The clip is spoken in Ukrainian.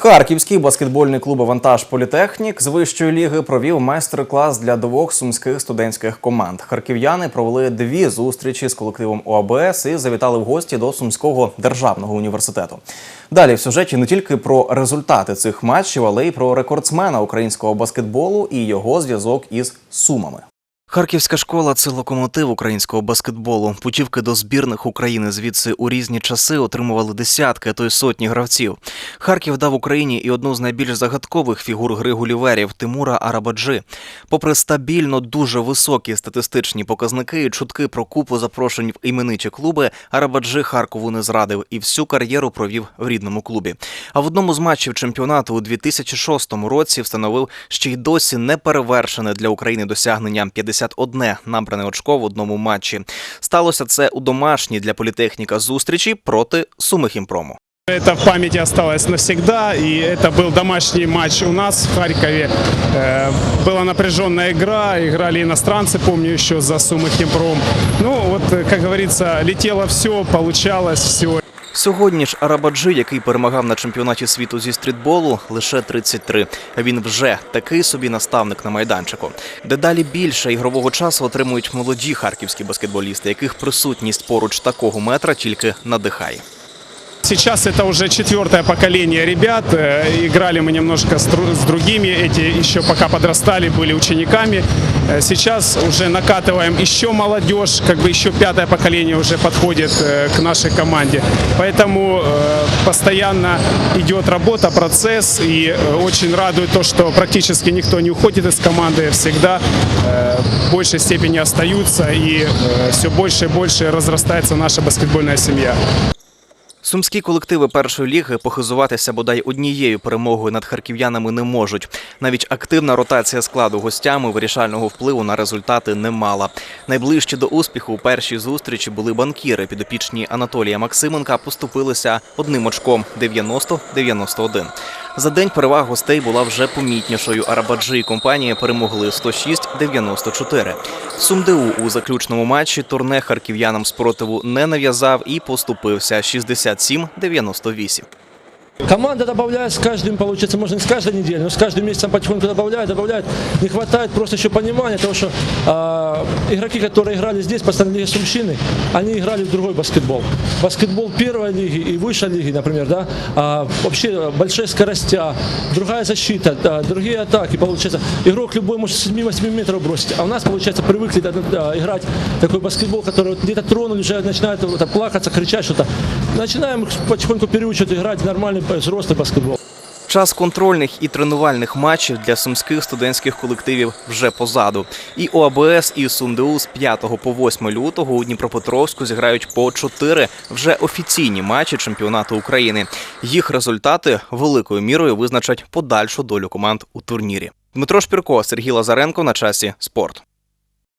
Харківський баскетбольний клуб Вантаж Політехнік з вищої ліги провів майстер-клас для двох сумських студентських команд. Харків'яни провели дві зустрічі з колективом ОАБС і завітали в гості до Сумського державного університету. Далі в сюжеті не тільки про результати цих матчів, але й про рекордсмена українського баскетболу і його зв'язок із сумами. Харківська школа це локомотив українського баскетболу. Путівки до збірних України звідси у різні часи отримували десятки, а то й сотні гравців. Харків дав Україні і одну з найбільш загадкових фігур гри гуліверів Тимура Арабаджи. Попри стабільно дуже високі статистичні показники і чутки про купу запрошень в іменичі клуби, Арабаджи Харкову не зрадив і всю кар'єру провів в рідному клубі. А в одному з матчів чемпіонату у 2006 році встановив ще й досі неперевершене для України досягнення 51 набране очко в одному матчі. Сталося це у домашній для політехніка зустрічі проти Сумихімпрому. Это в памяти осталось навсегда, и это был домашний матч у нас в Харькове. Э, Была напряженная игра, играли иностранцы, помню, еще за Сумы Химпром. Ну, вот, э, как говорится, летело все, получалось все. Сьогодні ж Арабаджи, який перемагав на чемпіонаті світу зі стрітболу, лише 33. Він вже такий собі наставник на майданчику. Дедалі більше ігрового часу отримують молоді харківські баскетболісти, яких присутність поруч такого метра тільки надихає. Сейчас это уже четвертое поколение ребят. Э, Играли мы немножко с дру- с другими. Эти еще пока подрастали, были учениками. Э, Сейчас уже накатываем еще молодежь, как бы еще пятое поколение уже подходит э, к нашей команде. Поэтому постоянно идет работа, процесс. И очень радует то, что практически никто не уходит из команды. Всегда в большей степени остаются. И все больше и больше разрастается наша баскетбольная семья. Сумські колективи першої ліги похизуватися бодай однією перемогою над харків'янами не можуть. Навіть активна ротація складу гостями вирішального впливу на результати не мала. Найближчі до успіху у першій зустрічі були банкіри. Підопічні Анатолія Максименка поступилися одним очком 90-91. За день перевага гостей була вже помітнішою. Арабаджі і компанія перемогли 106-94. Сумдеу у заключному матчі турне харків'янам спротиву не нав'язав і поступився 67-98. Команда добавляет с каждым, получается, можно не с каждой недели, но с каждым месяцем потихоньку добавляет, добавляет. Не хватает просто еще понимания того, что а, игроки, которые играли здесь, постоянно Лиге Сумщины, они играли в другой баскетбол. Баскетбол первой лиги и высшей лиги, например, да, а, вообще большие скоростя, другая защита, да, другие атаки, получается. Игрок любой может с 7-8 метров бросить, а у нас, получается, привыкли да, да, играть такой баскетбол, который вот где-то тронули, уже начинают вот, плакаться, кричать что-то. Начинаем их потихоньку переучивать играть нормальный взрослый баскетбол. Час контрольних і тренувальних матчів для сумських студентських колективів вже позаду. І ОАБС, і СумДУ з 5 по 8 лютого у Дніпропетровську зіграють по 4 вже офіційні матчі чемпіонату України. Їх результати великою мірою визначать подальшу долю команд у турнірі. Дмитро Шпірко, Сергій Лазаренко на часі спорт.